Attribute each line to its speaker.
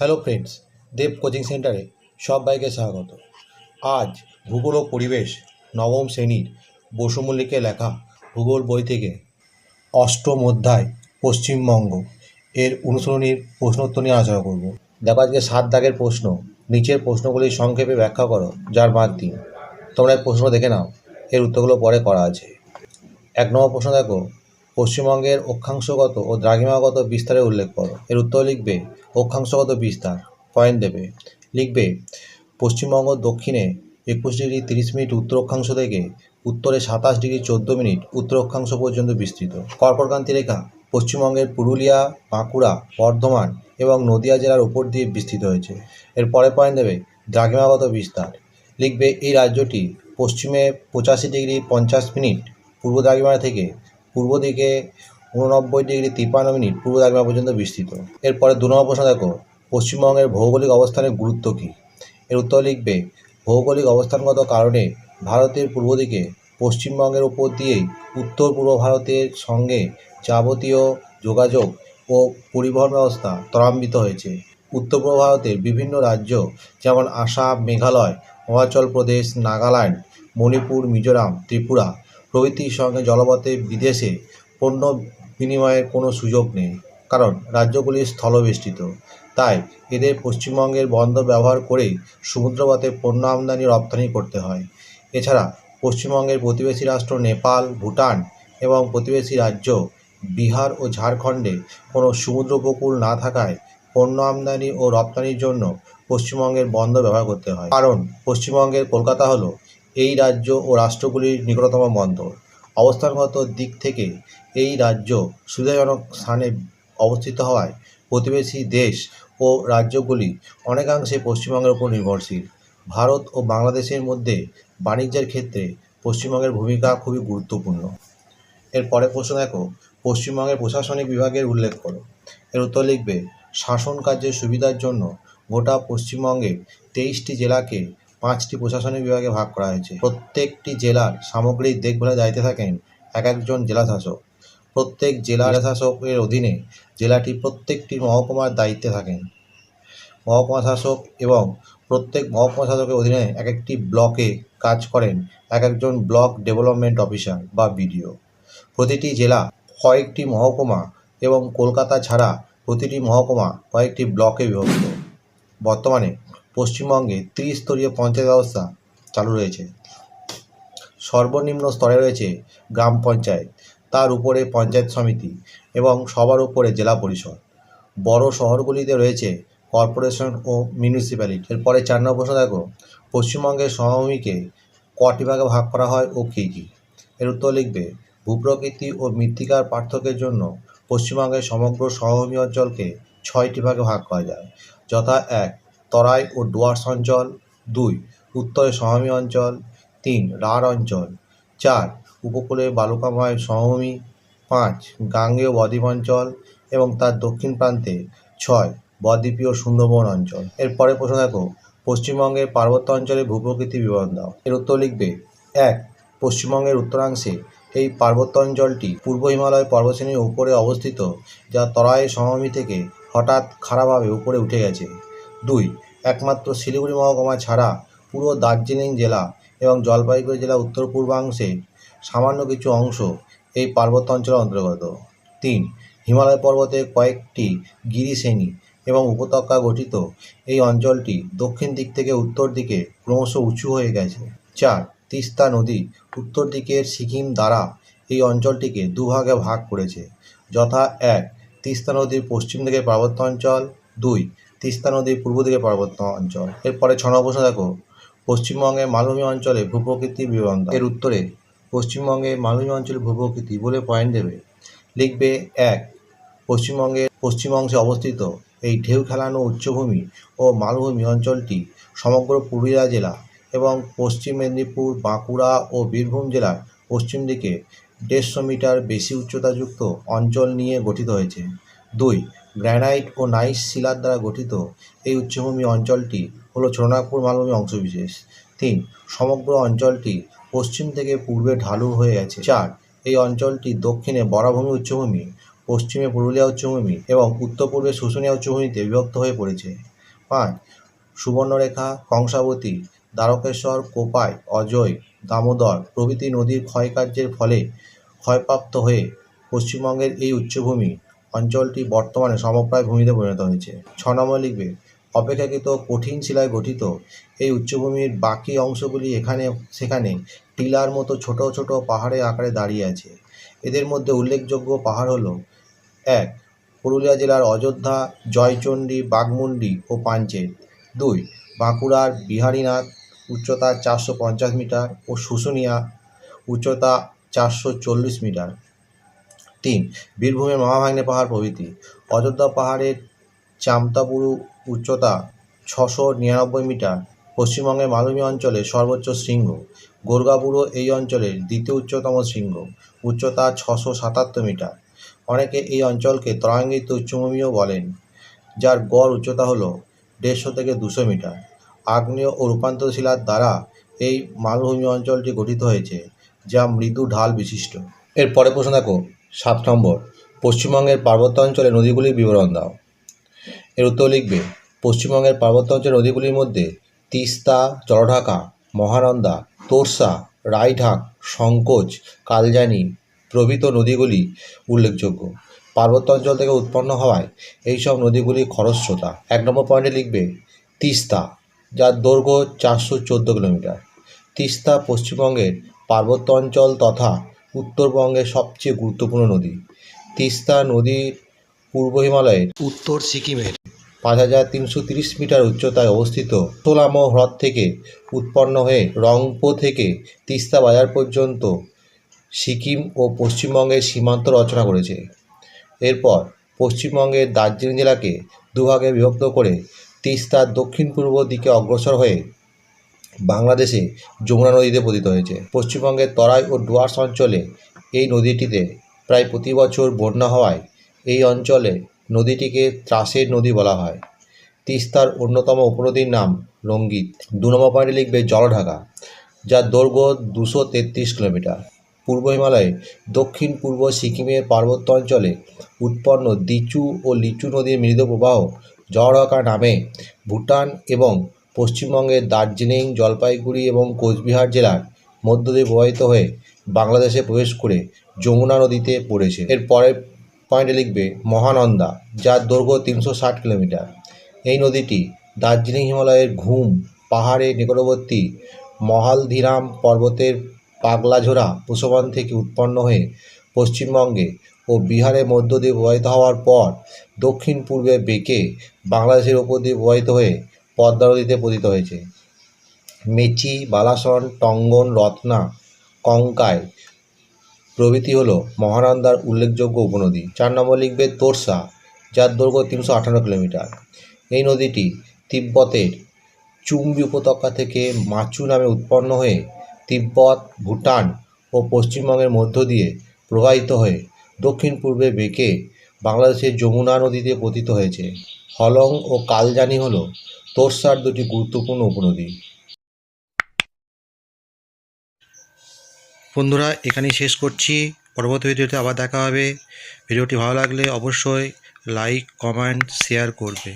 Speaker 1: Hello friends, দেব coaching সেন্টারে সবাইকে স্বাগত। আজ ভূগোল ও পরিবেশ নবম শ্রেণির বসু মল্লিকের লেখা ভূগোল বই থেকে অষ্টম অধ্যায় পশ্চিমবঙ্গ এর অনুসরণীর প্রশ্নোত্তর নিয়ে আলোচনা করব। দেখো আজকে সাত দাগের প্রশ্ন, নিচের প্রশ্নগুলি সংক্ষেপে ব্যাখ্যা করো, যার বাদ দিন তোমরা এই প্রশ্ন দেখে নাও, এর উত্তরগুলো পরে করা আছে। এক নম্বর প্রশ্ন দেখো, পশ্চিমবঙ্গের অক্ষাংশগত ও দ্রাঘিমাগত বিস্তারের উল্লেখ করো। এর উত্তর লিখবে অক্ষাংশগত বিস্তার। পয়েন্ট দেবে। লিখবে, পশ্চিমবঙ্গ দক্ষিণে একুশ ডিগ্রি তিরিশ মিনিট উত্তর অক্ষাংশ থেকে উত্তরে সাতাশ ডিগ্রি চোদ্দ মিনিট উত্তর অক্ষাংশ পর্যন্ত বিস্তৃত। কর্কটক্রান্তি রেখা, পশ্চিমবঙ্গের পুরুলিয়া, বাঁকুড়া, বর্ধমান এবং নদিয়া জেলার উপর দিয়ে বিস্তৃত হয়েছে। এর পরে পয়েন্ট দেবে, দ্রাঘিমাগত বিস্তার। লিখবে, এই রাজ্যটি পশ্চিমে পঁচাশি ডিগ্রি পঞ্চাশ মিনিট পূর্ব দ্রাঘিমা থেকে পূর্ব দিকে উননব্বই ডিগ্রি তিপ্পান্ন মিনিট পূর্ব দ্রাঘিমা পর্যন্ত বিস্তৃত। এরপরে দু নম্বর প্রশ্ন দেখো, পশ্চিমবঙ্গের ভৌগোলিক অবস্থানের গুরুত্ব কী? এর উত্তর লিখবে, ভৌগোলিক অবস্থানগত কারণে ভারতের পূর্ব দিকে পশ্চিমবঙ্গের উপর দিয়েই উত্তর পূর্ব ভারতের সঙ্গে যাবতীয় যোগাযোগ ও পরিবহন ব্যবস্থা ত্বরান্বিত হয়েছে। উত্তর পূর্ব ভারতের বিভিন্ন রাজ্য যেমন আসাম, মেঘালয় অরুণাচল প্রদেশ, নাগাল্যান্ড, মণিপুর, মিজোরাম, ত্রিপুরা প্রভৃতির সঙ্গে জলপথে বিদেশে পণ্য বিনিময়ের কোনো সুযোগ নেই, কারণ রাজ্যগুলি স্থলবেষ্টিত। তাই এদের পশ্চিমবঙ্গের বন্দর ব্যবহার করেই সমুদ্রপথে পণ্য আমদানি রপ্তানি করতে হয়। এছাড়া পশ্চিমবঙ্গের প্রতিবেশী রাষ্ট্র নেপাল, ভুটান এবং প্রতিবেশী রাজ্য বিহার ও ঝাড়খণ্ডে কোনো সমুদ্র উপকূল না থাকায় পণ্য আমদানি ও রপ্তানির জন্য পশ্চিমবঙ্গের বন্দর ব্যবহার করতে হয়। কারণ পশ্চিমবঙ্গের কলকাতা হলো এই রাজ্য ও রাষ্ট্রগুলির নিকটতম বন্দর। অবস্থানগত দিক থেকে এই রাজ্য সুবিধাজনক স্থানে অবস্থিত হওয়ায় প্রতিবেশী দেশ ও রাজ্যগুলি অনেকাংশে পশ্চিমবঙ্গের উপর নির্ভরশীল। ভারত ও বাংলাদেশের মধ্যে বাণিজ্যের ক্ষেত্রে পশ্চিমবঙ্গের ভূমিকা খুবই গুরুত্বপূর্ণ। এর পরে প্রশ্ন দেখো, পশ্চিমবঙ্গের প্রশাসনিক বিভাগের উল্লেখ করো। এর উত্তর লিখবে, শাসন কার্যের সুবিধার জন্য গোটা পশ্চিমবঙ্গে তেইশটি জেলাকে পাঁচটি প্রশাসনিক বিভাগে ভাগ করা হয়েছে। প্রত্যেকটি জেলার সামগ্রিক দেখভালের দায়িত্বে থাকেন এক একজন জেলাশাসক। প্রত্যেক জেলা শাসকের অধীনে জেলাটি প্রত্যেকটি মহকুমার দায়িত্বে থাকেন। মহকুমা শাসক এবং প্রত্যেক মহকুমা শাসকের অধীনে এক একটি ব্লকে কাজ করেন এক একজন ব্লক ডেভেলপমেন্ট অফিসার বা বিডিও। প্রতিটি জেলা কয়েকটি মহকুমা এবং কলকাতা ছাড়া প্রতিটি মহকুমা কয়েকটি ব্লকে বিভক্ত। বর্তমানে পশ্চিমবঙ্গে ত্রিস্তরীয় পঞ্চায়েত ব্যবস্থা চালু রয়েছে। সর্বনিম্ন স্তরে রয়েছে গ্রাম পঞ্চায়েত, তার উপরে পঞ্চায়েত সমিতি এবং সবার উপরে জেলা পরিষদ। বড় শহরগুলিতে রয়েছে কর্পোরেশন ও মিউনিসিপ্যালিটি। এরপরে চার নম্বর প্রশ্ন দেখো, পশ্চিমবঙ্গের সমভূমিকে কটি ভাগে ভাগ করা হয় ও কী কী? এর উত্তর লিখবে, ভূপ্রকৃতি ও মৃত্তিকার পার্থক্যের জন্য পশ্চিমবঙ্গের সমগ্র সমভূমি অঞ্চলকে ছয়টি ভাগে ভাগ করা যায়, যথা এক তরাই ও ডুয়ার্স অঞ্চল, দুই, উত্তরে সমভূমি অঞ্চল, তিন, রাঢ় অঞ্চল, চার, উপকূলে বালুকাময় সমভূমি, পাঁচ, গাঙ্গেয় বদ্বীপ অঞ্চল এবং তার দক্ষিণ প্রান্তে ছয়, বদ্বীপীয় সুন্দরবন অঞ্চল। এর পরে প্রশ্ন দেখো, পশ্চিমবঙ্গের পার্বত্য অঞ্চলে ভূপ্রকৃতি বিবরণ দাও। এর উত্তর লিখবে, এক, পশ্চিমবঙ্গের উত্তরাংশে এই পার্বত্য অঞ্চলটি পূর্ব হিমালয় পর্বতশ্রেণীর উপরে অবস্থিত, যা তরাই সমভূমি থেকে হঠাৎ খাড়াভাবে উপরে উঠে গেছে। দুই, একমাত্র শিলিগুড়ি মহকুমা ছাড়া পুরো দার্জিলিং জেলা এবং জলপাইগুড়ি জেলা উত্তর পূর্বাংশে সামান্য কিছু অংশ এই পার্বত্য অঞ্চলের অন্তর্গত। তিন, হিমালয় পর্বতের কয়েকটি গিরিশ্রেণী এবং উপত্যকা গঠিত এই অঞ্চলটি দক্ষিণ দিক থেকে উত্তর দিকে ক্রমশ উঁচু হয়ে গেছে। চার, তিস্তা নদী উত্তর দিকের সিকিম দ্বারা এই অঞ্চলটিকে দুভাগে ভাগ করেছে। যথা এক, তিস্তা নদীর পশ্চিম দিকে পার্বত্য অঞ্চল। দুই তিস্তা নদীর পূর্ব দিকে পার্বত্য অঞ্চল। এরপরে ছ নম্বর প্রশ্ন দেখো। পশ্চিমবঙ্গের মালভূমি অঞ্চলে ভূপ্রকৃতি বিবরণ এর উত্তরে পশ্চিমবঙ্গের মালভূমি অঞ্চলে ভূপ্রকৃতি বলে পয়েন্ট দেবে। লিখবে এক, পশ্চিমবঙ্গের পশ্চিম অংশে অবস্থিত এই ঢেউ খেলানো উচ্চভূমি ও মালভূমি অঞ্চলটি সমগ্র পুরুলিয়া জেলা এবং পশ্চিম মেদিনীপুর, বাঁকুড়া ও বীরভূম জেলার পশ্চিম দিকে দেড়শো মিটার বেশি উচ্চতাযুক্ত অঞ্চল নিয়ে গঠিত হয়েছে। দুই গ্র্যানাইট ও নাইস শিলার দ্বারা গঠিত এই উচ্চভূমি অঞ্চলটি হলো ছোটনাগপুর মালভূমি অংশবিশেষ। তিন, সমগ্র অঞ্চলটি পশ্চিম থেকে পূর্বে ঢালু হয়ে গেছে। চার, এই অঞ্চলটি দক্ষিণে বরাভূমি উচ্চভূমি, পশ্চিমে পুরুলিয়া উচ্চভূমি এবং উত্তর পূর্বে শুশুনিয়া উচ্চভূমিতে বিভক্ত হয়ে পড়েছে। পাঁচ, সুবর্ণরেখা, কংসাবতী, দ্বারকেশ্বর, কোপাই, অজয়, দামোদর প্রভৃতি নদীর ক্ষয়কার্যের ফলে ক্ষয়প্রাপ্ত হয়ে পশ্চিমবঙ্গের এই উচ্চভূমি অঞ্চলটি বর্তমানে সমপ্রায় ভূমিতে পরিণত হয়েছে। ছ নম্বর লিখবে, অপেক্ষাকৃত কঠিন শিলায় গঠিত এই উচ্চভূমির বাকি অংশগুলি এখানে, সেখানে টিলার মতো ছোট ছোট পাহাড়ের আকারে দাঁড়িয়ে আছে। এদের মধ্যে উল্লেখযোগ্য পাহাড় হলো, এক, পুরুলিয়া জেলার অযোধ্যা, জয়চণ্ডী, বাঘমুন্ডি ও পাঞ্চেত। দুই, বাঁকুড়ার বিহারীনাথ, উচ্চতা চারশো পঞ্চাশ মিটার ও শুশুনিয়া, উচ্চতা চারশো চল্লিশ মিটার। তিন, বীরভূমের মহাভাগ্নে পাহাড় প্রভৃতি। অযোধ্যা পাহাড়ের চামতাপুরু উচ্চতা ছশো নিরানব্বই মিটার। পশ্চিমবঙ্গের মালভূমি অঞ্চলের সর্বোচ্চ শৃঙ্গ। গোর্গাপুরও এই অঞ্চলের দ্বিতীয় উচ্চতম শৃঙ্গ। উচ্চতা ছশো সাতাত্তর মিটার। অনেকে এই অঞ্চলকে তরাঙ্গিত উচ্চভূমিও বলেন, যার গড় উচ্চতা হলো দেড়শো থেকে দুশো মিটার। আগ্নেয় ও রূপান্তর শিলার দ্বারা এই মালভূমি অঞ্চলটি গঠিত হয়েছে, যা মৃদু ঢাল বিশিষ্ট। এর পরে প্রশ্ন দেখো। সাত নম্বর, পশ্চিমবঙ্গের পার্বত্য অঞ্চলে নদীগুলির বিবরণ দাও। এর উত্তর লিখবে, পশ্চিমবঙ্গের পার্বত্য অঞ্চলের নদীগুলির মধ্যে তিস্তা, জলঢাকা, মহানন্দা, তোরসা, রায়ঢাক, সংকোচ, কালজানি প্রভৃত নদীগুলি উল্লেখযোগ্য। পার্বত্য অঞ্চল থেকে উৎপন্ন হওয়ায় এইসব নদীগুলি খরস্রোতা। এক নম্বর পয়েন্টে লিখবে, তিস্তা, যার দৈর্ঘ্য চারশো চোদ্দ কিলোমিটার। তিস্তা পশ্চিমবঙ্গের পার্বত্য অঞ্চল তথা উত্তরবঙ্গের সবচেয়ে গুরুত্বপূর্ণ নদী তিস্তা নদীর পূর্ব হিমালয়ের। উত্তর সিকিমের। পাঁচ হাজার তিনশো তিরিশ মিটার উচ্চতায় অবস্থিত তোলামো হ্রদ থেকে উৎপন্ন হয়ে রংপো থেকে তিস্তা বাজার পর্যন্ত সিকিম ও পশ্চিমবঙ্গের সীমান্ত রচনা করেছে। এরপর পশ্চিমবঙ্গের দার্জিলিং জেলাকে দুভাগে বিভক্ত করে তিস্তার দক্ষিণ পূর্ব দিকে অগ্রসর হয়ে বাংলাদেশে যমুনা নদীতে পতিত হয়েছে। পশ্চিমবঙ্গের তরাই ও ডুয়ার্স অঞ্চলে এই নদীটিতে প্রায় প্রতি বছর বন্যা হওয়ায় এই অঞ্চলে নদীটিকে ত্রাসের নদী বলা হয়। তিস্তার অন্যতম উপনদীর নাম রঙ্গিত। দু নম্বর পয়েন্টে লিখবে জলঢাকা, যার দৈর্ঘ্য দুশো তেত্রিশ কিলোমিটার। পূর্ব হিমালয়ে দক্ষিণ পূর্ব সিকিমের পার্বত্য অঞ্চলে উৎপন্ন দিচু ও লিচু নদীর মৃদু প্রবাহ জলঢাকা নামে ভুটান এবং পশ্চিমবঙ্গের দার্জিলিং, জলপাইগুড়ি এবং কোচবিহার জেলার মধ্য দিয়ে প্রবাহিত হয়ে বাংলাদেশে প্রবেশ করে যমুনা নদীতে পড়েছে। এর পরের পয়েন্টে লিখবে, মহানন্দা, যার দৈর্ঘ্য তিনশো ষাট কিলোমিটার। এই নদীটি দার্জিলিং হিমালয়ের ঘুম পাহাড়ের নিকটবর্তী মহালধিরাম পর্বতের পাগলাঝোড়া প্রসবন থেকে উৎপন্ন হয়ে পশ্চিমবঙ্গে ও বিহারের মধ্য দিয়ে প্রবাহিত হওয়ার পর দক্ষিণ পূর্বে বেঁকে বাংলাদেশের ওপর দিয়ে প্রবাহিত হয়ে পদ্মা নদীতে পতিত হয়েছে। মেচি, বালাসন, টঙ্গন, রত্না কঙ্কায় প্রভৃতি হল মহানন্দার উল্লেখযোগ্য উপনদী। চার নম্বর লিখবে তোরসা, যার দৈর্ঘ্য তিনশো আঠান্ন কিলোমিটার। এই নদীটি তিব্বতের চুম্বি উপত্যকা থেকে মাচু নামে উৎপন্ন হয়ে তিব্বত, ভুটান ও পশ্চিমবঙ্গের মধ্য দিয়ে প্রবাহিত হয়ে দক্ষিণ পূর্বে বেঁকে বাংলাদেশের যমুনা নদীতে পতিত হয়েছে। হলং ও কালজানি হল তোরসার দুটি গুরুত্বপূর্ণ উপনদী। বন্ধুরা, এখানেই শেষ করছি। পরবর্তী ভিডিওতে আবার দেখা হবে। ভিডিওটি ভালো লাগলে অবশ্যই লাইক কমেন্ট শেয়ার করবে।